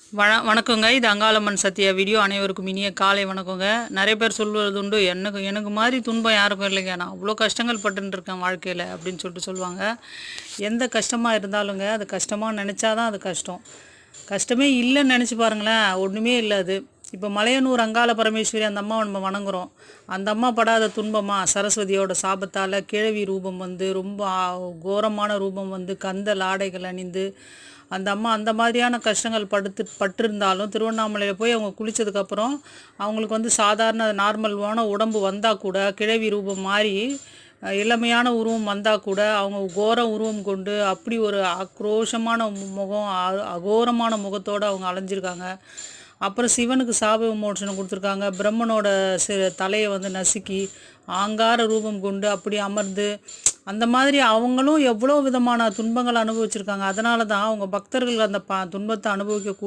வண வணக்கங்க. இது அங்காளம்மன் சத்யா வீடியோ அனைவருக்கும் இனிய காலை வணக்கங்க. நிறைய பேர் சொல்வது உண்டு எனக்கு எனக்கு மாதிரி துன்பம் யாருக்கும் இல்லைங்க. நான் அவ்வளோ கஷ்டங்கள் பட்டுருக்கேன் வாழ்க்கையில் அப்படின்னு சொல்லிட்டு சொல்லுவாங்க. எந்த கஷ்டமாக இருந்தாலுங்க அது கஷ்டமாக நினச்சாதான் அது கஷ்டம். கஷ்டமே இல்லைன்னு நினச்சி பாருங்களேன். ஒன்றுமே இல்லை அது. இப்போ மலையனூர் அங்காள பரமேஸ்வரி அந்த அம்மாவை நம்ம வணங்குறோம். அந்த அம்மா படாத துன்பமாக சரஸ்வதியோட சாபத்தால் கிழவி ரூபம் வந்து ரொம்ப கோரமான ரூபம் வந்து கந்தல் ஆடைகள் அணிந்து அந்த அம்மா அந்த மாதிரியான கஷ்டங்கள் படுத்து பட்டிருந்தாலும் திருவண்ணாமலையில் போய் அவங்க குளித்ததுக்கப்புறம் அவங்களுக்கு வந்து சாதாரண நார்மலான உடம்பு வந்தால் கூட கிழவி ரூபம் மாறி இளமையான உருவம் வந்தால் கூட அவங்க கோர உருவம் கொண்டு அப்படி ஒரு ஆக்ரோஷமான முகம் அ- அகோரமான முகத்தோடு அவங்க அலைஞ்சிருக்காங்க. அப்புறம் சிவனுக்கு சாப மோட்சனம் கொடுத்துருக்காங்க. பிரம்மனோட சி தலையை வந்து நசுக்கி ஆங்கார ரூபம் கொண்டு அப்படி அமர்ந்து அந்த மாதிரி அவங்களும் எவ்வளோ விதமான துன்பங்கள் அனுபவிச்சிருக்காங்க. அதனால தான் அவங்க பக்தர்கள் அந்த ப துன்பத்தை அனுபவிக்க கூட